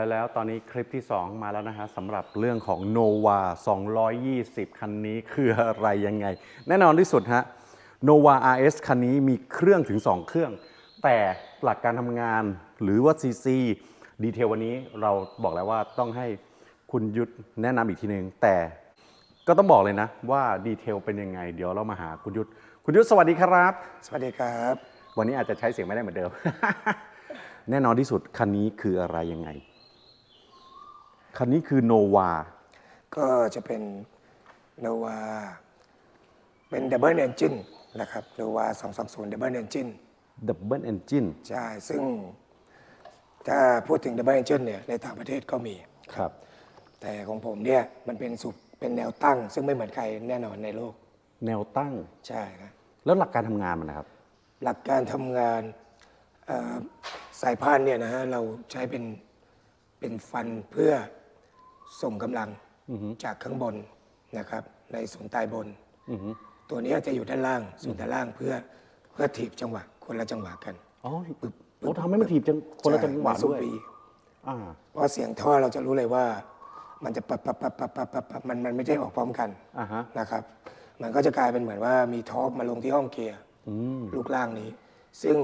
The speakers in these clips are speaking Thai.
แล้วแล้วตอนนี้คลิปที่ 2 มาแล้วนะฮะสำหรับเรื่องของ Nova 220 คันนี้คืออะไรยังไง แน่นอนที่สุดฮะ Nova RS คันนี้มีเครื่องถึง 2 เครื่อง แต่หลักการทำงานหรือว่า CC ดีเทลวันนี้เราบอกแล้วว่าต้องให้คุณยุทธแนะนำอีกทีหนึ่งแต่ก็ต้องบอกเลยนะว่าดีเทลเป็นยังไง เดี๋ยวเรามาหาคุณยุทธคุณยุทธสวัสดีครับ สวัสดีครับ วันนี้อาจจะใช้เสียงไม่ได้เหมือนเดิม แน่นอนที่สุดคันนี้คืออะไรยังไง คันนี้คือโนวา ก็จะเป็นโนวาเป็นดับเบิลเอนจินนะครับโนวา220ดับเบิลเอนจิน Double Engine ใช่ ซึ่งถ้าพูดถึงดับเบิลเอนจินเนี่ยในต่างประเทศก็มี ครับ แต่ของผมเนี่ยมันเป็นสุเป็นแนวตั้ง ซึ่งไม่เหมือนใครแน่นอนในโลก แนวตั้ง ใช่ครับ แล้วหลักการทำงานมันนะครับ หลักการทำงานเอ่อสายพานเนี่ยนะฮะเราใช้เป็นเป็นฟันเพื่อ ส่งกำลังจากข้างบนนะครับ ในศูนย์ใต้บนตัวเนี้ยจะอยู่ด้านล่างศูนย์ด้านล่างเพื่อเพื่อถีบจังหวะคนละจังหวะกันอ๋อโอ้ทำให้มันถีบจังคนละจังหวะใช่เหมือนซุปด้วยปีอ่าเพราะเสียงท่อเราจะรู้เลยว่า มันจะปับปับปับปับปับปับปับมันมันไม่ได้ออกพร้อมกันอ่าฮะนะครับ มันก็จะกลายเป็นเหมือนว่ามีทอร์กมาลงที่ห้องเกียร์ลูกล่างนี้ ซึ่ง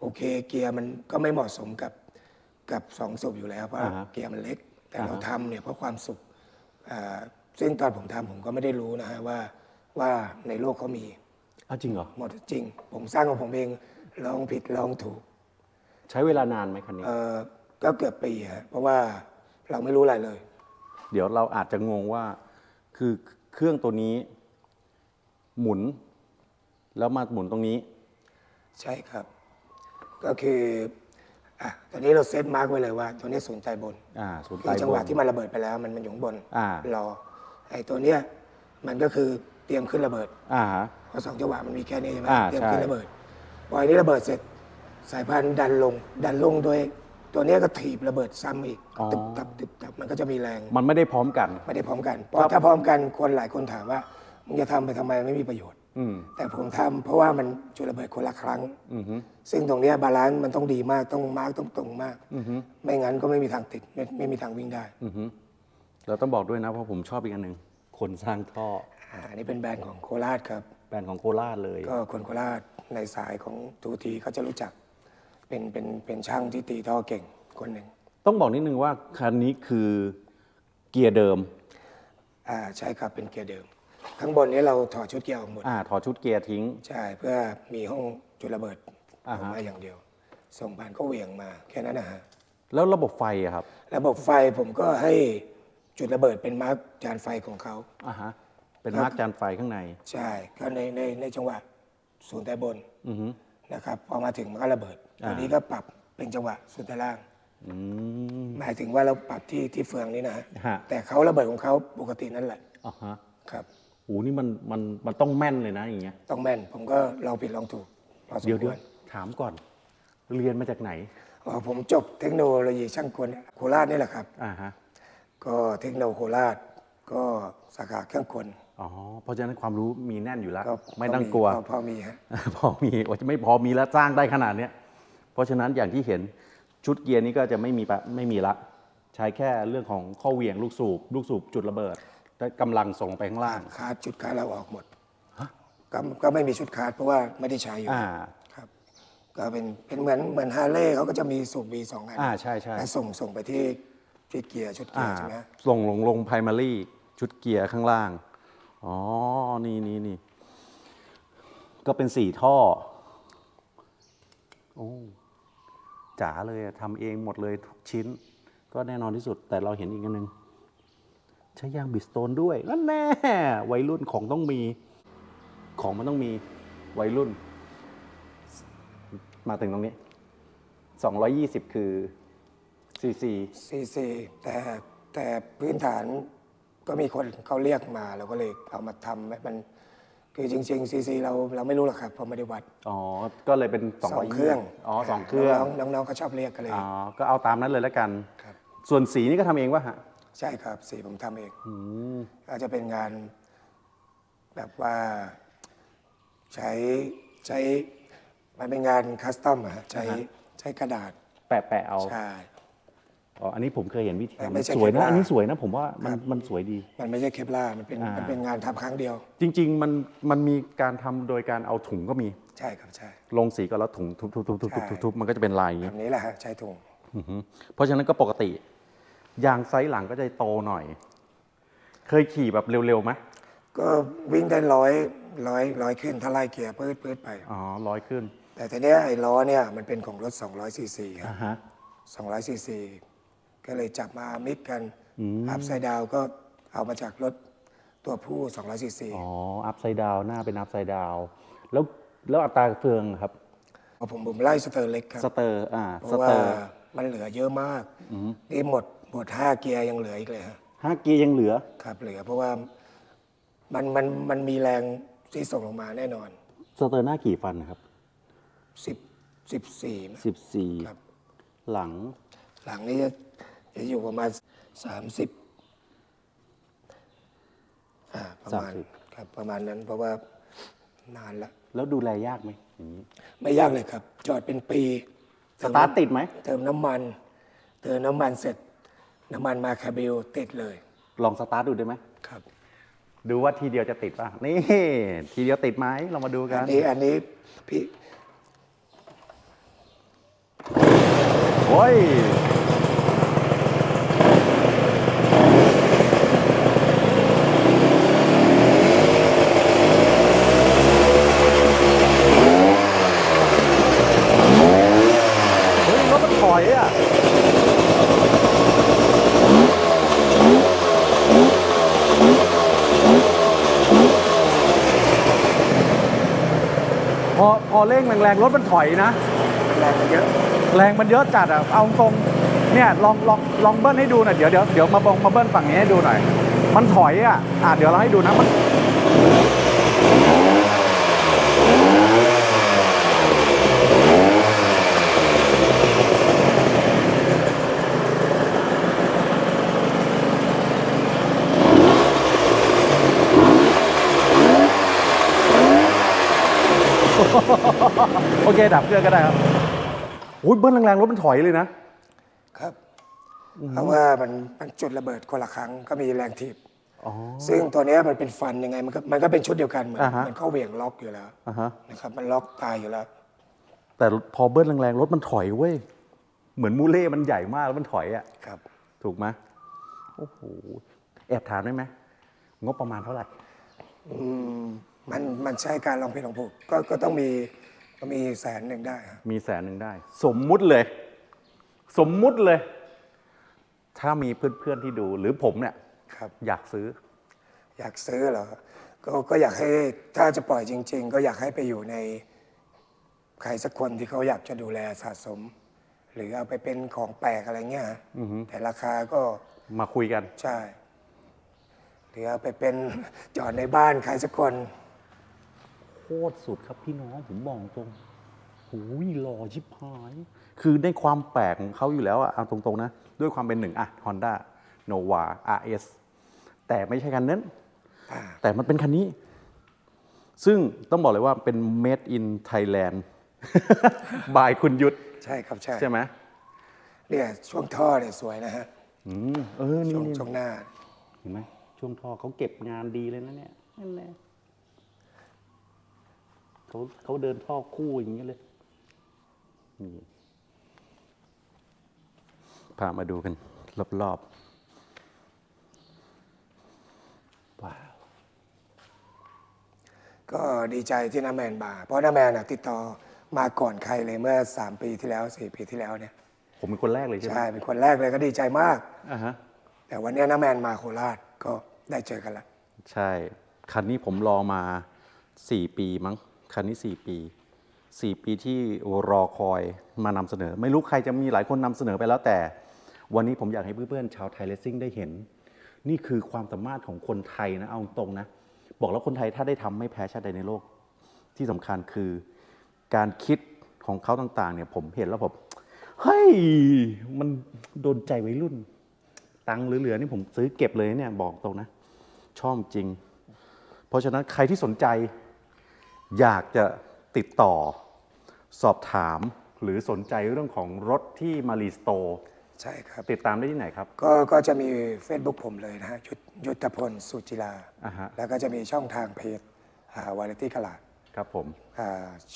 โอเคเกียร์มันก็ไม่เหมาะสมกับกับสองสูบอยู่แล้วเพราะอ่าฮะเกียร์มันเล็ก แต่อ่าฮะเราทำเนี่ยเพราะความสุขอ่าซึ่งตอนผมทำผมก็ไม่ได้รู้นะฮะว่าว่าในโลกเขามีอ้าวจริงเหรอ หมดจริง ผมสร้างของผมเองลองผิดลองถูก ใช้เวลานานไหมคันนี้เออก็เกือบปีฮะเพราะว่าเราไม่รู้อะไรเลย เดี๋ยวเราอาจจะงงว่า คือเครื่องตัวนี้ หมุน แล้วมาหมุนตรงนี้ ใช่ครับ ก็คือ อะตอนนี้เราเซตมาร์กไว้เลยว่า ตัวนี้ศูนย์ใจบนอ่าศูนย์คืใต้อจังหวะบนที่มันระเบิดไปแล้ว มันมันอยู่ข้างบนอ่ารอไอ้ตัวเนี้ยมันก็คือเตรียมขึ้นระเบิดอ่าฮะ เพราะสองจังหวะมันมีแค่นี้ใช่ไหมอ่าเตรียมขึ้นใช่ ระเบิดพออันนี้ระเบิดเสร็จสายพานดันลง ดันลงโดยตัวเนี้ยก็ถีบระเบิดซ้ำอีกตึบตับตึบตับมันก็จะมีแรง มันไม่ได้พร้อมกัน ไม่ได้พร้อมกันเพราะถ้าพร้อมกันคนหลายคนถามว่ามึงจะทำไปทำไมไม่มีประโยชน์อืม แต่ผมทำเพราะว่ามันจุดระเบิดคนละครั้งอือฮึซึ่งตรงเนี้ยบาลานซ์มันต้องดีมากต้องมาร์กต้องตรงมากอือฮึไม่งั้นก็ไม่มีทางติดไม่ไม่มีทางวิ่งได้อือฮึเราต้องบอกด้วยนะเพราะผมชอบอีกอันหนึ่งคนสร้างท่ออ่าอันนี้เป็นแบรนด์ของโคราชครับ แบรนด์ของโคราชเลย ก็คนโคราชในสายของทูทีเขาจะรู้จัก เป็นเป็นเป็นช่างที่ตีท่อเก่งคนหนึ่งต้องบอกนิดนึงว่าคันนี้คือเกียร์เดิมอ่าใช่ครับเป็นเกียร์เดิม ข้างบนนี้เราถอดชุดเกียร์ออกหมด อ่าถอดชุดเกียร์ทิ้ง ใช่ เพื่อมีห้องจุดระเบิดออ่าอกฮะ มาอย่างเดียว ส่งผ่านก็เหวี่ยงมาแค่นั้นนะฮะ แล้วระบบไฟอะครับระบบไฟผมก็ให้จุดระเบิดเป็นมาร์กจานไฟของเขา อ่าฮะเป็นมาร์กจานไฟข้างในใช่ก็ในในในจังหวะศูนย์ใต้บนอือฮึนะครับพอมาถึงมันก็ระเบิดอ่าตัวนี้ก็ปรับเป็นจังหวะศูนย์ใต้ล่าง อืม หมายถึงว่าเราปรับที่ที่เฟืองนี้นะฮะ ฮะแต่เขาระเบิดของเขาปกตินั่นแหละอ่าฮะครับ โอ้นี่มันมันมันต้องแม่นเลยนะอย่างเงี้ย ต้องแม่น ผมก็ลองผิดลองถูกพอสมเดี๋ยวคเดี๋ยววรถามก่อน เรียนมาจากไหน อ๋อผมจบเทคโนโลยีช่างกลโคราชนี่แหละครับ อ่าฮะ ก็เทคโนโคราชก็สาขาเครื่องกลอ๋อ เพราะฉะนั้นความรู้มีแน่นอยู่แล้ว ก็ไม่ต้องกลัว พอพอมีฮะ พอมีโอ้ยไม่พอมีแล้วสร้างได้ขนาดเนี้ย เพราะฉะนั้นอย่างที่เห็นชุดเกียร์นี้ก็จะไม่มีปะไม่มีละ ใช้แค่เรื่องของข้อเหวี่ยงลูกสูบ ลูกสูบจุดระเบิดและ กำลังส่งไปข้างล่างคาร์ดชุดคาร์ดเราออกหมดก็ก็ไม่มีชุดคาร์ดเพราะว่าไม่ได้ใช้อยู่อ่า ครับ ก็เป็นเป็นเหมือนเหมือนฮาร์เลย์เขาก็จะมีสูบบีสองอันอ่าใช่ใช่ แล้วส่งส่งไปที่ที่เกียร์ชุดเกีอ่ายร์ใช่ไหมส่งลงลงไพรมารีชุดเกียร์ข้างล่าง อ๋อ นี่นี่นี่ ก็เป็นสี่ท่อ โอ้จ๋าเลยอะทำเองหมดเลยทุกชิ้น ก็แน่นอนที่สุด แต่เราเห็นอีกอันหนึ่ง ใช้ยางบิสโตนด้วยนั่นแน่วัยรุ่นของต้องมี ของมันต้องมีวัยรุ่น มาถึงตรงนี้ 220 คือซีซีซีซีแต่แต่พื้นฐานก็มีคนเขาเรียกมาเราก็เลยเอามาทำให้มันคือจริงๆซีซีเราเราไม่รู้หรอกครับเพราะไม่ได้วัดอ๋อ ก็เลยเป็น2สองเครื่องอ๋อสองเครื่องน้องๆน้องๆเขาชอบเรียกกันเลยอ๋อก็เอาตามนั้นเลยแล้วกันครับส่วนสีนี่ก็ทำเองวะฮะ ใช่ครับสีผมทำเองอืมก็จะเป็นงานแบบว่าใช้ใช้มันเป็นงานคัสตอมอะฮะใช้ใช้กระดาษแปะแปะเอาใช่ อ๋ออันนี้ผมเคยเห็นวิธีแต่ทำไม่ใช่สวยนะ Kevlar อันนี้สวยนะ ผมว่ามันครับ มันสวยดี มันไม่ใช่เคปลาร์มันเป็นอ่ามั มันเป็นงานทำครั้งเดียว จริง ๆ มันมันมีการทำโดยการเอาถุงก็มี ใช่ครับใช่ ลงสีก็แล้วถุงทุบๆๆๆๆๆมันก็จะเป็นลายอย่างแบนี้บนี้แหละฮะใช้ถุง อือฮึเพราะฉะนั้นก็ปกติ ยางไซส์หลังก็จะโตหน่อย เคยขี่แบบเร็วๆไหมก็วิ่งได้ร้อยร้อยร้อยขึ้นถ้าไล่เกียร์ปื๊ดปื๊ดไป อ๋อร้อยขึ้น แต่ทีเนี้ยไอ้ล้อเนี่ยมันเป็นของรถ200ซีซีครัอ่าบฮะ 200ซีซีก็เลยจับมามิกกันอัพไซด์ดาวก็เอามาจากรถตัวผู้200ซีซีอ๋ออัพไซด์ดาวหน้าเป็นอัพไซด์ดาวแล้วแล้วอัตราเฟืองครับ ผมผมไล่สเตอร์เล็กครับ สเตอร์ อ่า เพสราะเตว่าอร์ มันเหลือเยอะมากนี่หมด หมดห้าเกียร์ยังเหลืออีกเลยฮะห้าเกียร์ยังเหลือ ครับเหลือเพราะว่ามันมันมันมีแรงที่ส่งลงมาแน่นอนสเตอร์หน้ากี่ฟันนะครับสิบสิบสี่สิบสี่ครับ หลัง หลังนี้จะจะอยู่ประมาณสามสิบอ่าประมาณ30 ครับประมาณนั้นเพราะว่านานละแล้วดูแลยากไหมอย่างนี้ ไม่ยากเลยครับ จอดเป็นปีสตาร์ทติดไหม เติมน้ำมัน เติมน้ำมันเสร็จ น้ำมันมาคาเบลติดเลยลองสตาร์ทดูได้ไหม ครับ ดูว่าทีเดียวจะติดป่ะ นี่ ทีเดียวติดไหมเรามาดูกัอันน นี้อันนี้พี่โอ้ย เฮ้ยรถมันถอยอะ พ อพอเร่งแรงๆรถมันถอยนะแรงมันเยอะแรงมันเยอะจัดอะเอาตรงเนี่ยลองลองลองเบิ้ลให้ดูหน่อยเดี๋ยวเดี๋ยวเดี๋ยวมาบองมาเบิ้ลฝั่งนี้ให้ดูหน่อย มันถอยอะอะเดี๋ยวเราให้ดูนะมัน โอเคดับเครื่องก็ได้ครับอุ้ยเบิ้ลแรงๆรถมันถอยเลยนะ ครับ เพราะว่ามันมันจุดระเบิดคนละครั้งก็มีแรงถีบอ๋อซึ่งตัวเนี้ยมันเป็นฟันยังไงมันก็มันก็เป็นชุดเดียวกันเหมือนอ่าฮะมันเข้าเหวี่ยงล็อกอยู่แล้วอะฮะนะครับ มันล็อกตายอยู่แล้ว แต่พอเบิ้ลแรงๆรถมันถอยเว้ยเหมือนมูเล่มันใหญ่มากแล้วมันถอยอะครับ ถูกไหมโอ้โหแอบถามได้ไหมงบประมาณเท่าไหร่ อืม มันมันใช้การลองเพลงลองผูกก็ก็ต้องมีก็มีแสนหนึ่งได้ครับมีแสนหนึ่งได้ สมมุติเลย สมมุติเลย ถ้ามีเพื่อนๆที่ดูหรือผมเนี่ย ครับ อยากซื้อ อยากซื้อเหรอก็ก็อยากให้ถ้าจะปล่อยจริง ๆ ก็อยากให้ไปอยู่ในใครสักคนที่เขาอยากจะดูแลสะสม หรือเอาไปเป็นของแปลกอะไรเงี้ยฮะแต่ราคาก็มาคุยกัน ใช่ หรือเอาไปเป็น จอดในบ้านใครสักคนโค ตรสุดครับพี่น้องผมบอกตรงหูยหล่อชิบหาย คือในความแปลกของเขาอยู่แล้วอะเอาตรงๆนะ ด้วยความเป็นหนึ่งอะ Honda Nova RS แต่ไม่ใช่คันนั้นอ่าแต่มันเป็นคันนี้ ซึ่งต้องบอกเลยว่าเป็น made in Thailand บายคุณยุทธใช่ครับใช่ใช่ไหมเนี่ยช่วงท่อเนี่ยสวยนะฮะอืมเออนี่ช่วงนี่ช่วงหน้าเห็นไหมช่วงท่อเขาเก็บงานดีเลยนะเนี่ยนั่นแหละ เขาเขาเดินท่อคู่อย่างนี้เลยนี่พามาดูกัน รอบๆว้าวก็ดีใจที่น้าแมนมาเพราะน้าแมนน่ะติดต่อมาก่อนใครเลยเมื่อ 3 ปีที่แล้ว4ปีที่แล้วเนี่ย ผมเป็นคนแรกเลยใช่ไหมใช่เป็นคนแรกเลยก็ดีใจมากอ่าฮะแต่วันเนี้ยน้าแมนมาโคราชก็ได้เจอกันละใช่ คันนี้ผมรอมา 4 ปีมั้ง คันนี้ 4 ปี 4 ปีที่รอคอยมานำเสนอ ไม่รู้ใครจะมีหลายคนนำเสนอไปแล้วแต่ วันนี้ผมอยากให้เพื่อนๆชาวไทยเลสซิ่งได้เห็น นี่คือความสามารถของคนไทยนะเอาตรงนะ บอกแล้วคนไทยถ้าได้ทำไม่แพ้ชาติใดในโลก ที่สำคัญคือการคิดของเขาต่างๆเนี่ยผมเห็นแล้วผมเฮ้ยมันโดนใจวัยรุ่น ตังเหลือๆนี่ผมซื้อเก็บเลยเนี่ยบอกตรงนะชอบจริง เพราะฉะนั้นใครที่สนใจ อยากจะติดต่อสอบถามหรือสนใจเรื่องของรถที่มารีสโตร์ใช่ครับ ติดตามได้ที่ไหนครับ ก็ก็จะมี Facebook ผมเลยนะฮะยุทธยุทธพลสุจิลา อ่าฮะ แล้วก็จะมีช่องทางเพจวาไรตี้กลาดครับผม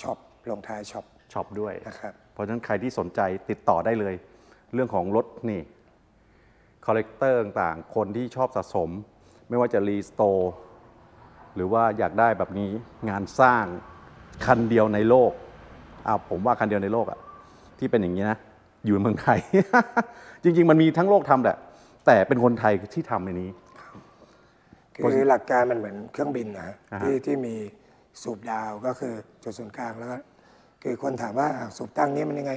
ช็อปลงท้ายช็อปช็อปด้วย นะครับ เพราะฉะนั้นใครที่สนใจติดต่อได้เลย เรื่องของรถนี่คอลเลกเตอร์ต่างๆ คนที่ชอบสะสม ไม่ว่าจะรีสโตร์ หรือว่าอยากได้แบบนี้งานสร้างคันเดียวในโลกอ้าวผมว่าคันเดียวในโลกอะที่เป็นอย่างนี้นะ อยู่ในเมืองไทย จริง ๆ มันมีทั้งโลกทำแหละ แต่เป็นคนไทยที่ทำในนี้ คือหลักการมันเหมือนเครื่องบินนะฮะอ่าฮะ ที่ที่มีสูบดาวก็คือจุดศูนย์กลางแล้วก็คือคนถามว่าอะสูบตั้งนี้มันยังไง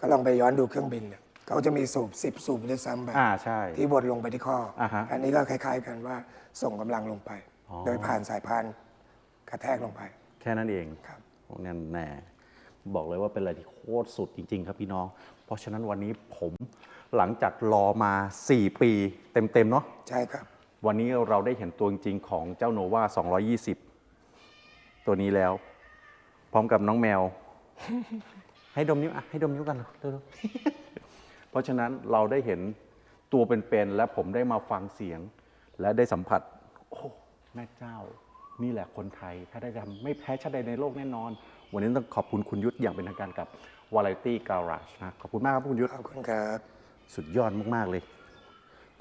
ก็ลองไปย้อนดูเครื่องบินเนี่ยเขาจะมีสูบสิบสูบด้วยซ้ำไปอ่าใช่ ที่บดลงไปที่ข้ออาฮะ อันนี้ก็คล้าย ๆ กันว่าส่งกำลังลงไปอ๋อ โดยผ่านสายพานกระแทกลงไป แค่นั้นเองครับโอ้แน่แน่บอกเลยว่าเป็นอะไรที่โคตรสุดจริง ๆ ครับพี่น้อง เพราะฉะนั้นวันนี้ผมหลังจากรอมา 4 ปีเต็ม ๆ เนาะใช่ครับ วันนี้เราได้เห็นตัวจริงๆของเจ้าโนวา220 ตัวนี้แล้ว พร้อมกับน้องแมว ให้ดมนิ้วอะให้ดมนิ้วกันเร็วๆเพราะฉะนั้นเราได้เห็นตัวเป็นๆและผมได้มาฟังเสียงและได้สัมผัสโอ้ แม่เจ้า นี่แหละคนไทย ถ้าได้ทำไม่แพ้ชาติใดในโลกแน่นอน วันนี้ต้องขอบคุณคุณยุทธอย่างเป็นทางการกับ Variety Garage นะขอบคุณมากครับคุณยุทธขอบคุณครับ สุดยอดมากๆเลย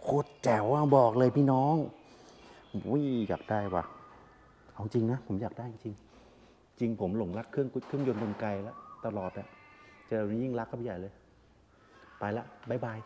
โคตรแจ๋วอะบอกเลยพี่น้องวิอยากได้ว่ะเอาจริงนะ ผมอยากได้จริง จริงผมหลงรักเครื่องเครื่องยนต์กลไกแล้วตลอดอะเจอยิ่งรักก็ไปใหญ่เลย ไปละบ๊ายบาย